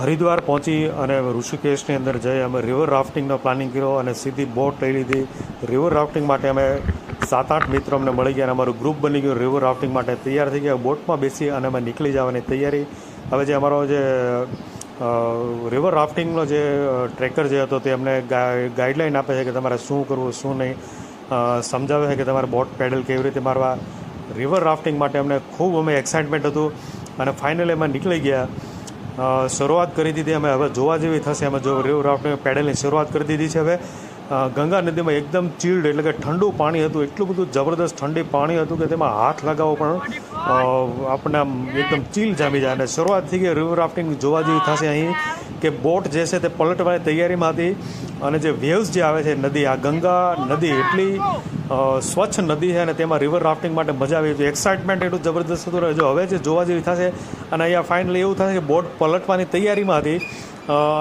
હરિદ્વાર પહોંચી અને ઋષિકેશની અંદર જઈ અમે રિવર રાફ્ટિંગનો પ્લાનિંગ કર્યો અને સીધી બોટ લઈ લીધી. રિવર રાફ્ટિંગ માટે અમે સાત આઠ મિત્રો અમને મળી ગયા અને અમારું ગ્રુપ બની ગયું રિવર રાફ્ટિંગ માટે તૈયાર થઈ ગયા. બોટમાં બેસી અને અમે નીકળી જવાની તૈયારી. હવે જે અમારો જે રિવર રાફ્ટિંગનો જે ટ્રેકર જે હતો તે અમને ગા- ગાઈડલાઈન આપે છે કે તમારે શું કરવું, શું નહીં. સમજાવે છે કે તમારે બોટ પેડલ કેવી રીતે મારવા. રિવર રાફ્ટિંગ માટે અમને ખૂબ અમે એક્સાઇટમેન્ટ હતું. અને ફાઇનલી અમે નીકળી ગયા. શરૂઆત કરી દીધી. અમે હવે જોવા જેવી થશે. અમે જો રિવર રાફ્ટિંગ પેડલની શરૂઆત કરી દીધી છે હવે. ગંગા નદીમાં એકદમ ચીલ્ડ એટલે કે ઠંડુ પાણી હતું. એટલું બધું જબરદસ્ત ઠંડી પાણી હતું કે તેમાં હાથ લગાવવો પણ આપણને આમ એકદમ ચીલ જામી જાય. અને શરૂઆત થઈ ગઈ રિવર રાફ્ટિંગ જોવા જેવી થશે અહીં કે બોટ જે છે તે પલટવાની તૈયારીમાં હતી. અને જે વેવ્સ જે આવે છે નદી, આ ગંગા નદી એટલી સ્વચ્છ નદી છે અને તેમાં રિવર રાફ્ટિંગ માટે મજા આવી હતી એક્સાઇટમેન્ટ એટલું જબરદસ્ત હતું. જો હવે જે જોવા જેવી થશે, અને અહીંયા ફાઇનલી એવું થશે કે બોટ પલટવાની તૈયારીમાં હતી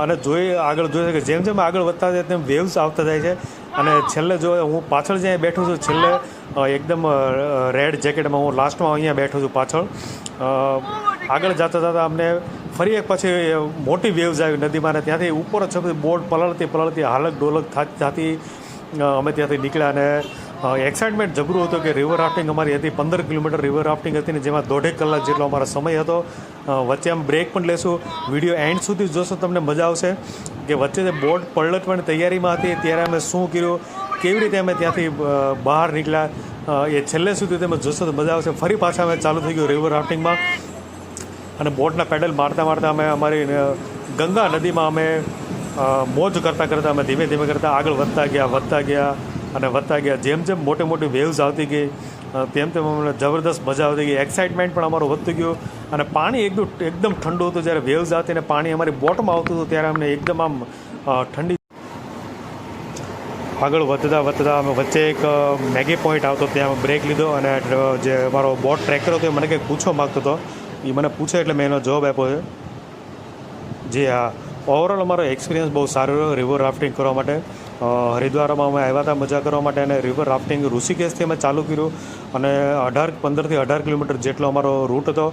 અને જોઈ આગળ જોઈએ કે જેમ જેમ આગળ વધતા જાય તેમ વેવ્સ આવતા જાય છે. અને છેલ્લે જો હું પાછળ જ્યાં બેઠું છું, છેલ્લે એકદમ રેડ જેકેટમાં હું લાસ્ટમાં અહીંયા બેઠો છું પાછળ. આગળ જતા જતા અમને ફરી એક પછી મોટી વેવ્સ આવી નદીમાં અને ત્યાંથી ઉપર જ બોટ પલળતી પલળતી હાલક ડોલક થાતી અમે ત્યાંથી નીકળ્યા અને એક્સાઇટમેન્ટ જબરું હતું કે રિવર રાફ્ટિંગ અમારી હતી, પંદર કિલોમીટર રિવર રાફ્ટિંગ હતી ને જેમાં દોઢેક કલાક જેટલો અમારો સમય હતો. વચ્ચે આમ બ્રેક પણ લેશું. વીડિયો એન્ડ સુધી જોશો, તમને મજા આવશે. કે વચ્ચે જે બોટ પલટવાની તૈયારીમાં હતી, ત્યારે અમે શું કર્યું, કેવી રીતે અમે ત્યાંથી બહાર નીકળ્યા એ છેલ્લે સુધી તમે જોશો તો મજા આવશે. ફરી પાછા અમે ચાલુ થઈ ગયું રિવર રાફ્ટિંગમાં અને બોટના પેડલ મારતા મારતા અમે અમારી ગંગા નદીમાં અમે મોજ કરતાં કરતાં અમે ધીમે ધીમે કરતાં આગળ વધતા ગયા વધતા ગયા. અને વધતા ગયા. જેમ જેમ મોટી મોટી વેવ્સ આવતી ગઈ તેમ તેમ અમને જબરદસ્ત મજા આવતી ગઈ. એક્સાઇટમેન્ટ પણ અમારું વધતું ગયું. અને પાણી એકદમ એકદમ ઠંડુ હતું. જ્યારે વેવ્સ આવતી અને પાણી અમારી બોટમાં આવતું હતું, ત્યારે અમને એકદમ આમ ઠંડી આગળ વધતા વધતા અમે વચ્ચે એક મેગી પોઈન્ટ આવતો. ત્યાં બ્રેક લીધો અને જે મારો બોટ ટ્રેકર હતો, એ મને કંઈક પૂછવા માગતો હતો. એ મને પૂછે એટલે મેં એનો જવાબ આપ્યો છે. જી હા. ઓવરઓલ અમારો એક્સપિરિયન્સ બહુ સારો રહ્યો રિવર રાફ્ટિંગ કરવા માટે. હરિદ્વારમાં અમે આવ્યા હતા મજા કરવા માટે અને રિવર રાફ્ટિંગ ઋષિકેશથી અમે ચાલુ કર્યું અને અઢાર, પંદરથી અઢાર કિલોમીટર જેટલો અમારો રૂટ હતો.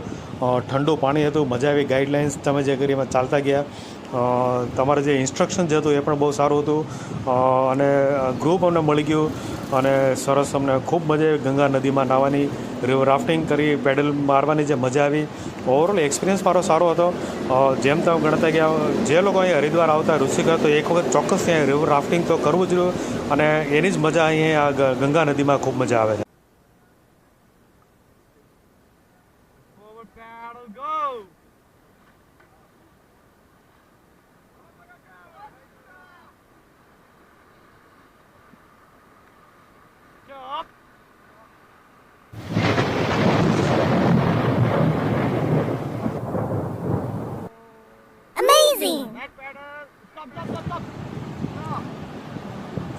ઠંડુ પાણી હતું, મજા આવી ગાઈડલાઇન્સ તમે જે કરી અમે ચાલતા ગયા. તમારે જે ઇન્સ્ટ્રક્શન જે હતું એ પણ બહુ સારું હતું. અને ગ્રુપ અમને મળી ગયું અને સરસ અમને ખૂબ મજા આવી ગંગા નદીમાં નાહવાની રિવર રાફ્ટિંગ કરી પેડલ મારવાની જે મજા આવી. ઓવરઓલ એક્સપિરિયન્સ મારો સારો હતો. જેમ તમે ગણતા ગયા જે લોકો અહીં હરિદ્વાર આવતા ઋષિકા તો એક વખત ચોક્કસ ત્યાં રિવર રાફ્ટિંગ તો કરવું જ જોયું અને એની જ મજા અહીંયા ગંગા નદીમાં ખૂબ મજા આવે છે.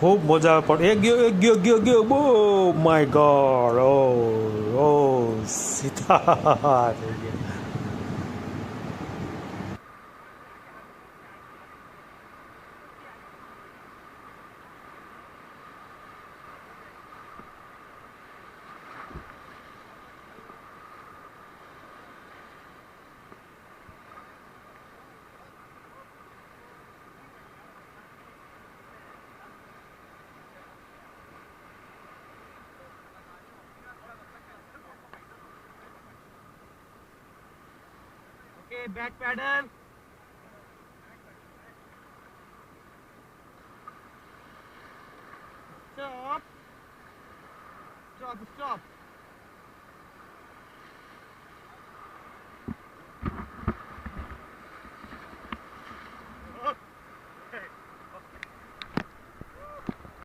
ખૂબ મજા પણ એક ગયો એક ગયો ગયો ગયો બો માય ગોડ ઓ ઓ સીધા થઈ ગયા Back paddle. Stop. Stop, stop.